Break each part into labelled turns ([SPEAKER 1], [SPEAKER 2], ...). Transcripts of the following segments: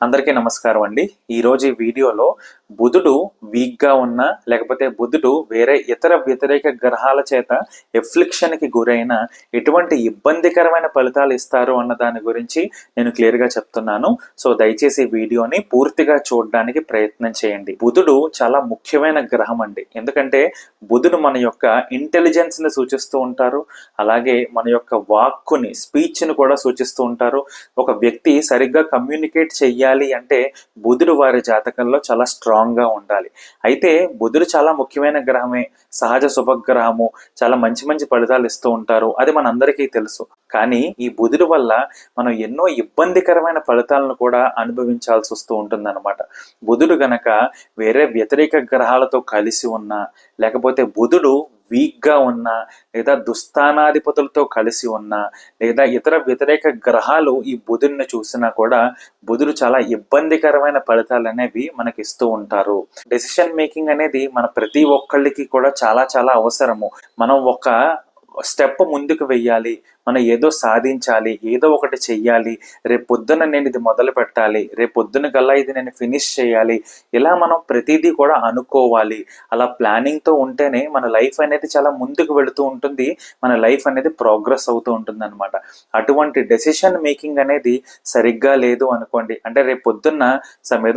[SPEAKER 1] అందరికీ నమస్కారం అండి. ఈరోజు ఈ వీడియోలో బుధుడు వీక్గా ఉన్న లేకపోతే బుధుడు వేరే ఇతర వ్యతిరేక గ్రహాల చేత ఎఫ్లిక్షన్కి గురైన ఎటువంటి ఇబ్బందికరమైన ఫలితాలు ఇస్తారు అన్న దాని గురించి నేను క్లియర్గా చెప్తున్నాను. సో దయచేసి వీడియోని పూర్తిగా చూడడానికి ప్రయత్నం చేయండి. బుధుడు చాలా ముఖ్యమైన గ్రహం అండి. ఎందుకంటే బుధుడు మన యొక్క ఇంటెలిజెన్స్ని సూచిస్తూ ఉంటారు. అలాగే మన యొక్క వాక్కుని స్పీచ్ని కూడా సూచిస్తూ ఉంటారు. ఒక వ్యక్తి సరిగ్గా కమ్యూనికేట్ చెయ్యాలి అంటే బుధుడు వారి జాతకంలో చాలా స్ట్రాంగ్గా ఉండాలి. అయితే బుధుడు చాలా ముఖ్యమైన గ్రహమే. సహజ శుభగ్రహము. చాలా మంచి మంచి ఫలితాలు ఇస్తూ ఉంటారు. అది మనందరికీ తెలుసు. కానీ ఈ బుధుడు వల్ల మనం ఎన్నో ఇబ్బందికరమైన ఫలితాలను కూడా అనుభవించాల్సి వస్తూ ఉంటుందన్నమాట. బుధుడు గనక వేరే వ్యతిరేక గ్రహాలతో కలిసి ఉన్నా లేకపోతే బుధుడు వీక్గా ఉన్న ఉన్నా లేదా దుస్థానాధిపతులతో కలిసి ఉన్నా లేదా ఇతర వ్యతిరేక గ్రహాలు ఈ బుధుడిని చూసినా కూడా బుధుడు చాలా ఇబ్బందికరమైన ఫలితాలు అనేవి మనకి ఇస్తూ ఉంటారు. డెసిషన్ మేకింగ్ అనేది మన ప్రతి ఒక్కళ్ళకి కూడా చాలా చాలా అవసరము. మనం ఒక స్టెప్ ముందుకు వెయ్యాలి. మనం ఏదో సాధించాలి ఏదో ఒకటి చెయ్యాలి రేపు పొద్దున నేను ఇది మొదలు పెట్టాలి రేపు పొద్దున కల్లా ఇది నేను ఫినిష్ చేయాలి ఇలా మనం ప్రతిదీ కూడా అనుకోవాలి. అలా ప్లానింగ్తో ఉంటేనే మన లైఫ్ అనేది చాలా ముందుకు వెళుతూ ఉంటుంది మన లైఫ్ అనేది ప్రోగ్రెస్ అవుతూ ఉంటుంది అనమాట అటువంటి డెసిషన్ మేకింగ్ అనేది సరిగ్గా లేదు అనుకోండి అంటే రేపు పొద్దున్న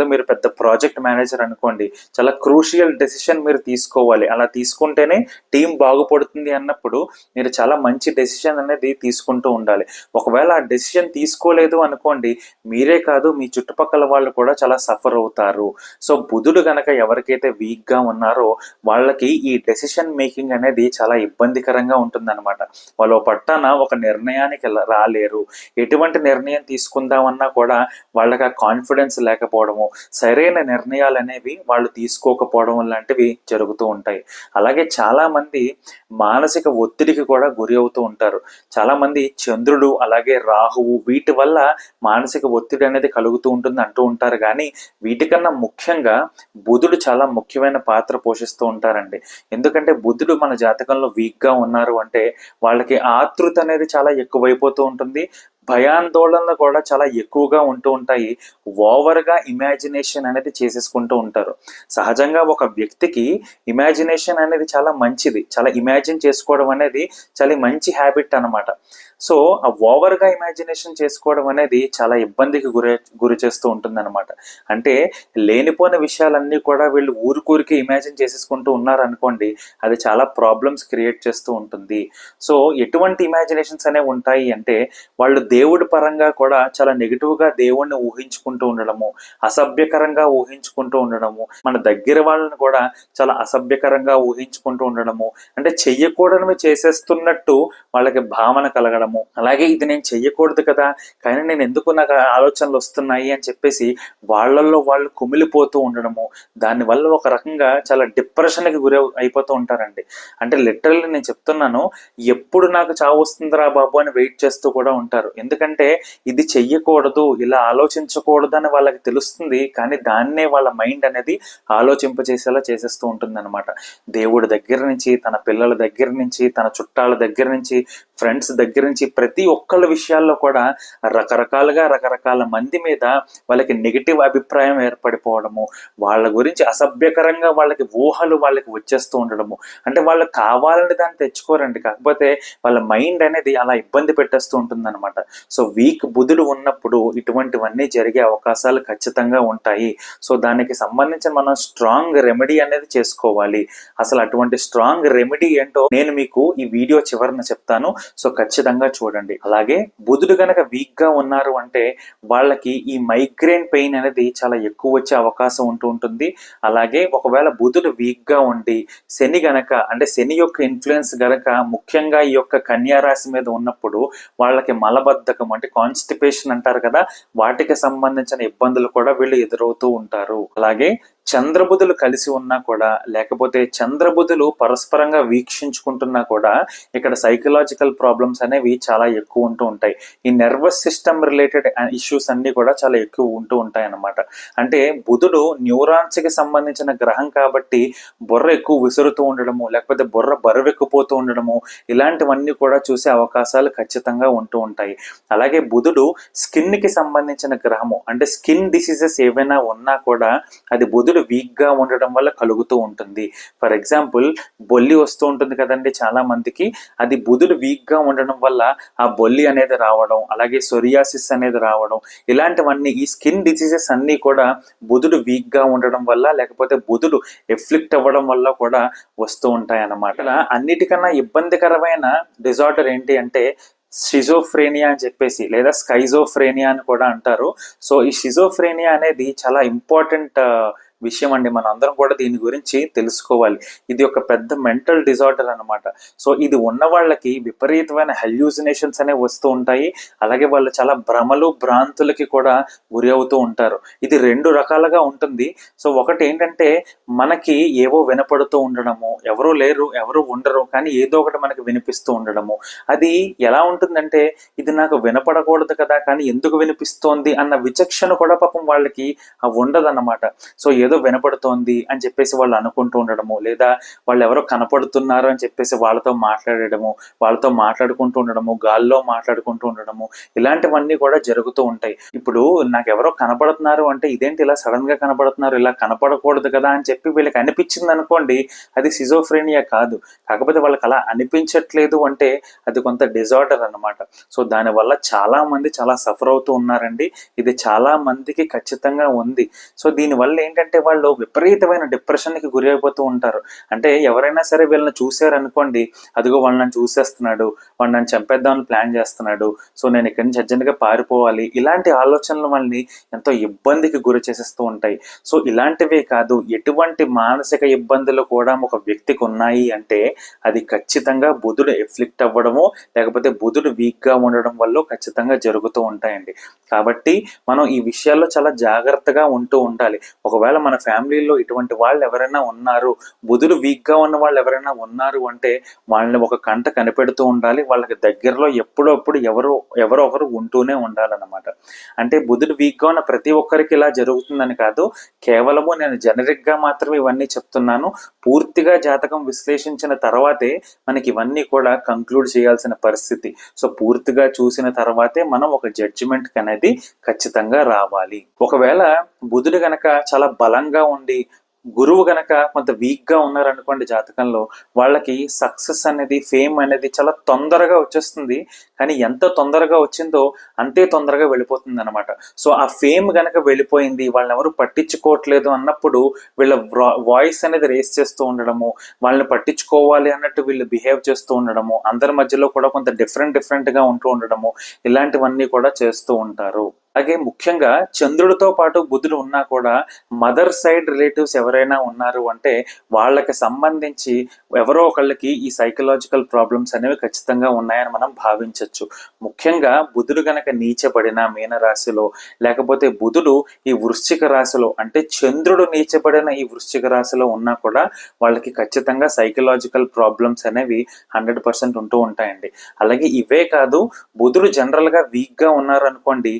[SPEAKER 1] మీరు పెద్ద ప్రాజెక్ట్ మేనేజర్ అనుకోండి చాలా క్రూషియల్ డెసిషన్ మీరు తీసుకోవాలి. అలా తీసుకుంటేనే టీం బాగుపడుతుంది అన్నప్పుడు మీరు చాలా మంచి డెసిషన్ అనేది తీసుకుంటూ ఉండాలి. ఒకవేళ ఆ డెసిషన్ తీసుకోలేదు అనుకోండి మీరే కాదు మీ చుట్టుపక్కల వాళ్ళు కూడా చాలా సఫర్ అవుతారు. సో బుధుడు గనక ఎవరికైతే వీక్గా ఉన్నారో వాళ్ళకి ఈ డెసిషన్ మేకింగ్ అనేది చాలా ఇబ్బందికరంగా ఉంటుందన్నమాట. వాళ్ళు పట్టాన ఒక నిర్ణయానికి రాలేరు. ఎటువంటి నిర్ణయం తీసుకుందామన్నా కూడా వాళ్ళకి ఆ కాన్ఫిడెన్స్ లేకపోవడము సరైన నిర్ణయాలు అనేవి వాళ్ళు తీసుకోకపోవడం లాంటివి జరుగుతూ ఉంటాయి. అలాగే చాలామంది మానసిక ఒత్తిడికి కూడా గురి అవుతూ ఉంటారు. చాలా మంది చంద్రుడు అలాగే రాహువు వీటి వల్ల మానసిక ఒత్తిడి అనేది కలుగుతూ ఉంటుంది అంటూ ఉంటారు. కానీ వీటికన్నా ముఖ్యంగా బుధుడు చాలా ముఖ్యమైన పాత్ర పోషిస్తూ ఉంటారండి. ఎందుకంటే బుధుడు మన జాతకంలో వీక్గా ఉన్నారు అంటే వాళ్ళకి ఆతృత అనేది చాలా ఎక్కువైపోతూ ఉంటుంది. భయాందోళనలు కూడా చాలా ఎక్కువగా ఉంటూ ఉంటాయి. ఓవర్గా ఇమాజినేషన్ అనేది చేసేసుకుంటూ ఉంటారు. సహజంగా ఒక వ్యక్తికి ఇమాజినేషన్ అనేది చాలా మంచిది. చాలా ఇమాజిన్ చేసుకోవడం అనేది చాలా మంచి హ్యాబిట్ అనమాట సో ఆ ఓవర్గా ఇమాజినేషన్ చేసుకోవడం అనేది చాలా ఇబ్బందికి గురి గురి చేస్తూ ఉంటుంది అంటే లేనిపోయిన విషయాలన్నీ కూడా వీళ్ళు ఊరికూరికి ఇమాజిన్ చేసేసుకుంటూ ఉన్నారనుకోండి అది చాలా ప్రాబ్లమ్స్ క్రియేట్ చేస్తూ ఉంటుంది. సో ఎటువంటి ఇమాజినేషన్స్ అనేవి ఉంటాయి అంటే వాళ్ళు దేవుడి పరంగా కూడా చాలా నెగిటివ్గా దేవుణ్ణి ఊహించుకుంటూ ఉండడము అసభ్యకరంగా ఊహించుకుంటూ ఉండడము మన దగ్గర వాళ్ళని కూడా చాలా అసభ్యకరంగా ఊహించుకుంటూ ఉండడము అంటే చెయ్యకూడనివి చేసేస్తున్నట్టు వాళ్ళకి భావన కలగడము. అలాగే ఇది నేను చెయ్యకూడదు కదా కానీ నేను ఎందుకు నాకు ఆలోచనలు వస్తున్నాయి అని చెప్పేసి వాళ్ళల్లో వాళ్ళు కుమిలిపోతూ ఉండడము. దానివల్ల ఒక రకంగా చాలా డిప్రెషన్కి గురి అయిపోతూ ఉంటారండి. అంటే లిటరల్లీ నేను చెప్తున్నాను ఎప్పుడు నాకు చావు వస్తుందిరా బాబు అని వెయిట్ చేస్తూ కూడా ఉంటారు. ఎందుకంటే ఇది చెయ్యకూడదు ఇలా ఆలోచించకూడదు అని వాళ్ళకి తెలుస్తుంది కానీ దాన్నే వాళ్ళ మైండ్ అనేది ఆలోచింపజేసేలా చేసేస్తూ ఉంటుంది అనమాట దేవుడి దగ్గర నుంచి తన పిల్లల దగ్గర నుంచి తన చుట్టాల దగ్గర నుంచి ఫ్రెండ్స్ దగ్గర నుంచి ప్రతి ఒక్కళ్ళ విషయాల్లో కూడా రకరకాలుగా రకరకాల మంది మీద వాళ్ళకి నెగిటివ్ అభిప్రాయం ఏర్పడిపోవడము వాళ్ళ గురించి అసభ్యకరంగా వాళ్ళకి ఊహలు వాళ్ళకి వచ్చేస్తూ ఉండడము. అంటే వాళ్ళు కావాలని దాన్ని తెచ్చుకోరండి. కాకపోతే వాళ్ళ మైండ్ అనేది అలా ఇబ్బంది పెట్టేస్తూ ఉంటుందన్నమాట. సో వీక్ బుధుడు ఉన్నప్పుడు ఇటువంటివన్నీ జరిగే అవకాశాలు ఖచ్చితంగా ఉంటాయి. సో దానికి సంబంధించి మనం స్ట్రాంగ్ రెమెడీ అనేది చేసుకోవాలి. అసలు అటువంటి స్ట్రాంగ్ రెమెడీ ఏంటో నేను మీకు ఈ వీడియో చివరన చెప్తాను. సో ఖచ్చితంగా చూడండి. అలాగే బుధుడు గనక వీక్గా ఉన్నారు అంటే వాళ్ళకి ఈ మైగ్రేన్ పెయిన్ అనేది చాలా ఎక్కువ వచ్చే అవకాశం ఉంటూ ఉంటుంది. అలాగే ఒకవేళ బుధుడు వీక్గా ఉండి శని గనక అంటే శని యొక్క ఇన్ఫ్లుయెన్స్ గనక ముఖ్యంగా ఈ యొక్క కన్యారాశి మీద ఉన్నప్పుడు వాళ్ళకి మలబద్ధకం అంటే కాన్స్టిపేషన్ అంటారు కదా వాటికి సంబంధించిన ఇబ్బందులు కూడా వీళ్ళు ఎదురవుతూ ఉంటారు. అలాగే చంద్రబుధులు కలిసి ఉన్నా కూడా లేకపోతే చంద్రబుధులు పరస్పరంగా వీక్షించుకుంటున్నా కూడా ఇక్కడ సైకలాజికల్ ప్రాబ్లమ్స్ అనేవి చాలా ఎక్కువ ఉంటూ ఉంటాయి. ఈ నర్వస్ సిస్టమ్ రిలేటెడ్ ఇష్యూస్ అన్ని కూడా చాలా ఎక్కువ ఉంటూ ఉంటాయి అన్నమాట అంటే బుధుడు న్యూరాన్స్కి సంబంధించిన గ్రహం కాబట్టి బుర్ర ఎక్కువ విసురుతూ ఉండడము లేకపోతే బుర్ర బరువెక్కిపోతూ ఉండడము ఇలాంటివన్నీ కూడా చూసే అవకాశాలు ఖచ్చితంగా ఉంటూ ఉంటాయి. అలాగే బుధుడు స్కిన్కి సంబంధించిన గ్రహము అంటే స్కిన్ డిసీజెస్ ఏవైనా ఉన్నా కూడా అది బుధుడు వీక్ వీక్గా ఉండడం వల్ల కలుగుతూ ఉంటుంది. ఫర్ ఎగ్జాంపుల్ బొల్లి వస్తూ ఉంటుంది కదండి చాలా మందికి. అది బుధుడు వీక్గా ఉండడం వల్ల ఆ బొల్లి అనేది రావడం అలాగే సొరియాసిస్ అనేది రావడం ఇలాంటివన్నీ ఈ స్కిన్ డిసీజెస్ అన్నీ కూడా బుధుడు వీక్గా ఉండడం వల్ల లేకపోతే బుధుడు ఎఫ్లిక్ట్ అవ్వడం వల్ల కూడా వస్తూ ఉంటాయి అన్నమాట అన్నిటికన్నా ఇబ్బందికరమైన డిజార్డర్ ఏంటి అంటే షిజోఫ్రేనియా అని చెప్పేసి లేదా స్కైజోఫ్రేనియా అని కూడా అంటారు. సో ఈ షిజోఫ్రేనియా అనేది చాలా ఇంపార్టెంట్ విషయం అండి మన అందరం కూడా దీని గురించి తెలుసుకోవాలి. ఇది ఒక పెద్ద మెంటల్ డిజార్డర్ అన్నమాట. సో ఇది ఉన్న వాళ్ళకి విపరీతమైన హెల్యూజినేషన్స్ అనేవి వస్తూ ఉంటాయి. అలాగే వాళ్ళు చాలా భ్రమలు భ్రాంతులకి కూడా గురి అవుతూ ఉంటారు. ఇది రెండు రకాలుగా ఉంటుంది. సో ఒకటి ఏంటంటే మనకి ఏవో వినపడుతూ ఉండడము ఎవరు లేరు ఎవరు ఉండరు కానీ ఏదో ఒకటి మనకి వినిపిస్తూ ఉండడము. అది ఎలా ఉంటుందంటే ఇది నాకు వినపడకూడదు కదా కానీ ఎందుకు వినిపిస్తోంది అన్న విచక్షణ కూడా పాపం వాళ్ళకి ఉండదన్నమాట. సో ఏదో వినపడుతోంది అని చెప్పేసి వాళ్ళు అనుకుంటూ ఉండడము లేదా వాళ్ళు ఎవరో కనపడుతున్నారు అని చెప్పేసి వాళ్ళతో మాట్లాడడము వాళ్ళతో మాట్లాడుకుంటూ ఉండడము గాల్లో మాట్లాడుకుంటూ ఉండడము ఇలాంటివన్నీ కూడా జరుగుతూ ఉంటాయి. ఇప్పుడు నాకు ఎవరో కనపడుతున్నారు అంటే ఇదేంటి ఇలా సడన్గా కనపడుతున్నారు ఇలా కనపడకూడదు కదా అని చెప్పి వీళ్ళకి అనిపించింది అనుకోండి అది సిజోఫ్రేనియా కాదు. కాకపోతే వాళ్ళకి అలా అనిపించట్లేదు అంటే అది కొంత డిజార్డర్ అన్నమాట. సో దానివల్ల చాలా మంది చాలా సఫర్ అవుతూ ఉన్నారండి. ఇది చాలా మందికి ఖచ్చితంగా ఉంది. సో దీనివల్ల ఏంటంటే వాళ్ళు విపరీతమైన డిప్రెషన్కి గురి అయిపోతూ ఉంటారు. అంటే ఎవరైనా సరే వీళ్ళని చూశారనుకోండి అదిగో వాళ్ళు నన్ను చూసేస్తున్నాడు వాడు నన్ను చంపేద్దామని ప్లాన్ చేస్తున్నాడు సో నేను ఇక్కడి నుంచి అర్జెంట్గా పారిపోవాలి. ఇలాంటి ఆలోచనలు వాళ్ళని ఎంతో ఇబ్బందికి గురి చేసేస్తూ ఉంటాయి. సో ఇలాంటివే కాదు ఎటువంటి మానసిక ఇబ్బందులు కూడా ఒక వ్యక్తికి ఉన్నాయి అంటే అది ఖచ్చితంగా బుధుడు ఎఫ్లిక్ట్ అవ్వడము లేకపోతే బుధుడు వీక్గా ఉండడం వల్ల ఖచ్చితంగా జరుగుతూ ఉంటాయండి. కాబట్టి మనం ఈ విషయాల్లో చాలా జాగ్రత్తగా ఉంటూ ఉండాలి. ఒకవేళ మన ఫ్యామిలీలో ఇటువంటి వాళ్ళు ఎవరైనా ఉన్నారు బుధులు వీక్గా ఉన్న వాళ్ళు ఎవరైనా ఉన్నారు అంటే వాళ్ళని ఒక కంట కనిపెడుతూ ఉండాలి. వాళ్ళకి దగ్గరలో ఎప్పుడప్పుడు ఎవరు ఎవరో ఒకరు ఉంటూనే ఉండాలన్నమాట. అంటే బుధుడు వీక్గా ఉన్న ప్రతి ఒక్కరికి ఇలా జరుగుతుందని కాదు కేవలము నేను జనరిక్గా మాత్రమే ఇవన్నీ చెప్తున్నాను. పూర్తిగా జాతకం విశ్లేషించిన తర్వాతే మనకి ఇవన్నీ కూడా కంక్లూడ్ చేయాల్సిన పరిస్థితి. సో పూర్తిగా చూసిన తర్వాతే మనం ఒక జడ్జిమెంట్ అనేది ఖచ్చితంగా రావాలి. ఒకవేళ బుధుడు గనక చాలా బలం బలంగా ఉండి గురువు గనక కొంత వీక్గా ఉన్నారనుకోండి జాతకంలో వాళ్ళకి సక్సెస్ అనేది ఫేమ్ అనేది చాలా తొందరగా వచ్చేస్తుంది. కానీ ఎంత తొందరగా వచ్చిందో అంతే తొందరగా వెళ్ళిపోతుంది అనమాట సో ఆ ఫేమ్ గనక వెళ్ళిపోయింది వాళ్ళని ఎవరు పట్టించుకోవట్లేదు అన్నప్పుడు వీళ్ళ వాయిస్ అనేది రేస్ చేస్తూ ఉండడము వాళ్ళని పట్టించుకోవాలి అన్నట్టు వీళ్ళు బిహేవ్ చేస్తూ ఉండడము అందరి మధ్యలో కూడా కొంత డిఫరెంట్ డిఫరెంట్గా ఉంటూ ఉండడము ఇలాంటివన్నీ కూడా చేస్తూ ఉంటారు. అలాగే ముఖ్యంగా చంద్రుడితో పాటు బుధుడు ఉన్నా కూడా మదర్ సైడ్ రిలేటివ్స్ ఎవరైనా ఉన్నారు అంటే వాళ్ళకి సంబంధించి ఎవరో ఒకళ్ళకి ఈ సైకలాజికల్ ప్రాబ్లమ్స్ అనేవి ఖచ్చితంగా ఉన్నాయని మనం భావించవచ్చు ముఖ్యంగా బుధుడు గనక నీచబడిన మీనరాశిలో లేకపోతే బుధుడు ఈ వృశ్చిక రాశిలో అంటే చంద్రుడు నీచబడిన ఈ వృశ్చిక రాశిలో ఉన్నా కూడా వాళ్ళకి ఖచ్చితంగా సైకలాజికల్ ప్రాబ్లమ్స్ అనేవి హండ్రెడ్ పర్సెంట్ ఉంటూ ఉంటాయండి. అలాగే ఇవే కాదు బుధుడు జనరల్గా వీక్గా ఉన్నారు అనుకోండి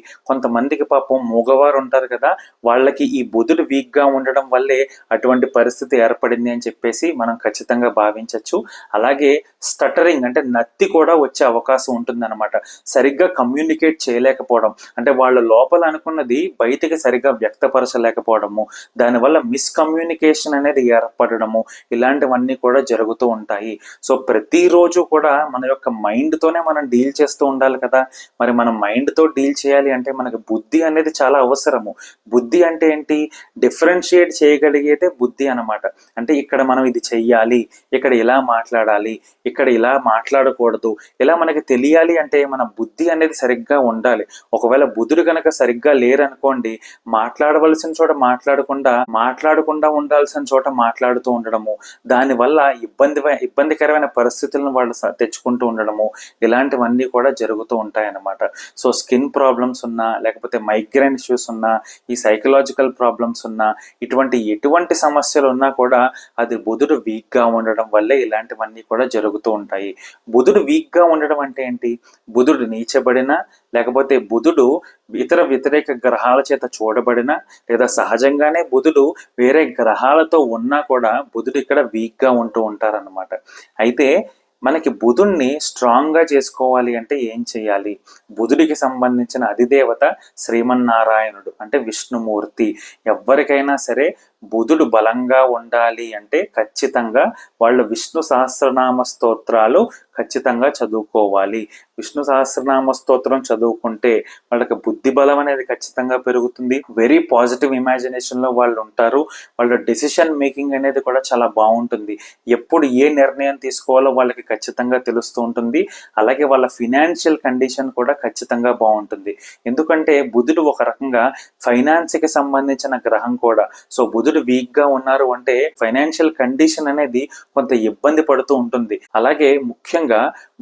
[SPEAKER 1] కొంతమందికి పాపం మూగవారు ఉంటారు కదా వాళ్ళకి ఈ బుధుడు వీక్గా ఉండడం వల్లే అటువంటి పరిస్థితి ఏర్పడింది అని చెప్పేసి మనం ఖచ్చితంగా భావించవచ్చు అలాగే స్టటరింగ్ అంటే నత్తి కూడా వచ్చే అవకాశం ఉంటుందన్నమాట. సరిగ్గా కమ్యూనికేట్ చేయలేకపోవడం అంటే వాళ్ళ లోపల అనుకున్నది బయటికి సరిగ్గా వ్యక్తపరచలేకపోవడము దానివల్ల మిస్కమ్యూనికేషన్ అనేది ఏర్పడడము ఇలాంటివన్నీ కూడా జరుగుతూ ఉంటాయి. సో ప్రతిరోజు కూడా మన యొక్క మైండ్తోనే తోనే మనం డీల్ చేస్తూ ఉండాలి కదా. మరి మనం మైండ్తో తో డీల్ చేయాలి అంటే మన మనకి బుద్ధి అనేది చాలా అవసరము. బుద్ధి అంటే ఏంటి? డిఫరెన్షియేట్ చేయగలిగేదే బుద్ధి అన్నమాట. అంటే ఇక్కడ మనం ఇది చెయ్యాలి ఇక్కడ ఇలా మాట్లాడాలి ఇక్కడ ఇలా మాట్లాడకూడదు ఇలా మనకి తెలియాలి అంటే మన బుద్ధి అనేది సరిగ్గా ఉండాలి. ఒకవేళ బుధుడు కనుక సరిగ్గా లేరనుకోండి మాట్లాడవలసిన చోట మాట్లాడకుండా మాట్లాడకుండా ఉండాల్సిన చోట మాట్లాడుతూ ఉండడము దానివల్ల ఇబ్బంది ఇబ్బందికరమైన పరిస్థితులను వాళ్ళు తెచ్చుకుంటూ ఉండడము ఇలాంటివన్నీ కూడా జరుగుతూ ఉంటాయి అన్నమాట సో స్కిన్ ప్రాబ్లమ్స్ ఉన్నా లేకపోతే మైగ్రేన్ ఇష్యూస్ ఉన్నా ఈ సైకలాజికల్ ప్రాబ్లమ్స్ ఉన్నా ఇటువంటి ఎటువంటి సమస్యలు ఉన్నా కూడా అది బుధుడు వీక్గా ఉండడం వల్లే ఇలాంటివన్నీ కూడా జరుగుతూ ఉంటాయి. బుధుడు వీక్గా ఉండడం అంటే ఏంటి? బుధుడు నీచబడిన లేకపోతే బుధుడు ఇతర వ్యతిరేక గ్రహాల చేత చూడబడిన లేదా సహజంగానే బుధుడు వేరే గ్రహాలతో ఉన్నా కూడా బుధుడు ఇక్కడ వీక్గా ఉంటూ ఉంటారన్నమాట. అయితే మనకి బుధుణ్ణి స్ట్రాంగ్గా చేసుకోవాలి అంటే ఏం చేయాలి? బుధుడికి సంబంధించిన అధిదేవత శ్రీమన్నారాయణుడు అంటే విష్ణుమూర్తి. ఎవరికైనా సరే బుధుడు బలంగా ఉండాలి అంటే ఖచ్చితంగా వాళ్ళు విష్ణు సహస్రనామ స్తోత్రాలు ఖచ్చితంగా చదువుకోవాలి. విష్ణు సహస్రనామ స్తోత్రం చదువుకుంటే వాళ్ళకి బుద్ధి బలం అనేది ఖచ్చితంగా పెరుగుతుంది. వెరీ పాజిటివ్ ఇమాజినేషన్లో వాళ్ళు ఉంటారు. వాళ్ళ డెసిషన్ మేకింగ్ అనేది కూడా చాలా బాగుంటుంది. ఎప్పుడు ఏ నిర్ణయం తీసుకోవాలో వాళ్ళకి ఖచ్చితంగా తెలుస్తూ ఉంటుంది. అలాగే వాళ్ళ ఫినాన్షియల్ కండిషన్ కూడా ఖచ్చితంగా బాగుంటుంది. ఎందుకంటే బుధుడు ఒక రకంగా ఫైనాన్స్కి సంబంధించిన గ్రహం కూడా. సో బుధుడు వీక్గా ఉన్నారు అంటే ఫైనాన్షియల్ కండిషన్ అనేది కొంత ఇబ్బంది పడుతూ ఉంటుంది. అలాగే ముఖ్యంగా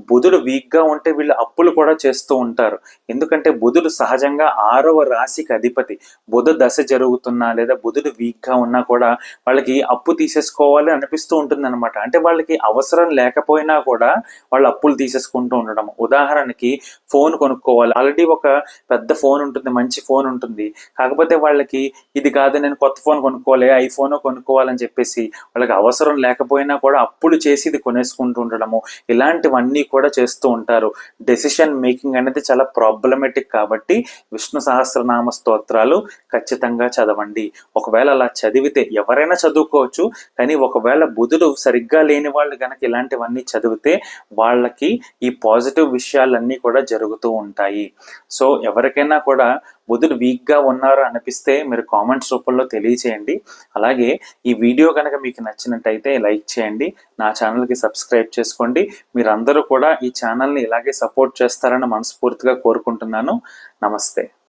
[SPEAKER 1] బుధుడు వీక్గా ఉంటే వీళ్ళు అప్పులు కూడా చేస్తూ ఉంటారు. ఎందుకంటే బుధుడు సహజంగా ఆరవ రాశికి అధిపతి. బుధ దశ జరుగుతున్నా లేదా బుధుడు వీక్గా ఉన్నా కూడా వాళ్ళకి అప్పు తీసేసుకోవాలి అనిపిస్తూ ఉంటుంది అనమాట అంటే వాళ్ళకి అవసరం లేకపోయినా కూడా వాళ్ళు అప్పులు తీసేసుకుంటూ ఉండడం. ఉదాహరణకి ఫోన్ కొనుక్కోవాలి. ఆల్రెడీ ఒక పెద్ద ఫోన్ ఉంటుంది మంచి ఫోన్ ఉంటుంది. కాకపోతే వాళ్ళకి ఇది కాదు నేను కొత్త ఫోన్ కొనుక్కోవాలి ఐఫోన్ కొనుక్కోవాలని చెప్పేసి వాళ్ళకి అవసరం లేకపోయినా కూడా అప్పులు చేసి ఇది కొనేసుకుంటూ ఉండడము. ఇలాంటివన్నీ కూడా చేస్తూ ఉంటారు. డెసిషన్ మేకింగ్ అనేది చాలా ప్రాబ్లమెటిక్ కాబట్టి విష్ణు సహస్రనామ స్తోత్రాలు ఖచ్చితంగా చదవండి. ఒకవేళ అలా చదివితే ఎవరైనా చదువుకోవచ్చు కానీ ఒకవేళ బుధుడు సరిగ్గా లేని వాళ్ళు కనుక ఇలాంటివన్నీ చదివితే వాళ్ళకి ఈ పాజిటివ్ విషయాలన్నీ కూడా జరుగుతూ ఉంటాయి. సో ఎవరికైనా కూడా బుధుడు వీక్గా ఉన్నారు అనిపిస్తే మీరు కామెంట్స్ రూపంలో తెలియచేయండి. అలాగే ఈ వీడియో కనుక మీకు నచ్చినట్టయితే లైక్ చేయండి. నా ఛానల్కి సబ్స్క్రైబ్ చేసుకోండి. మీరందరూ కూడా ఈ ఛానల్ని ఇలాగే సపోర్ట్ చేస్తారని మనస్ఫూర్తిగా కోరుకుంటున్నాను. నమస్తే.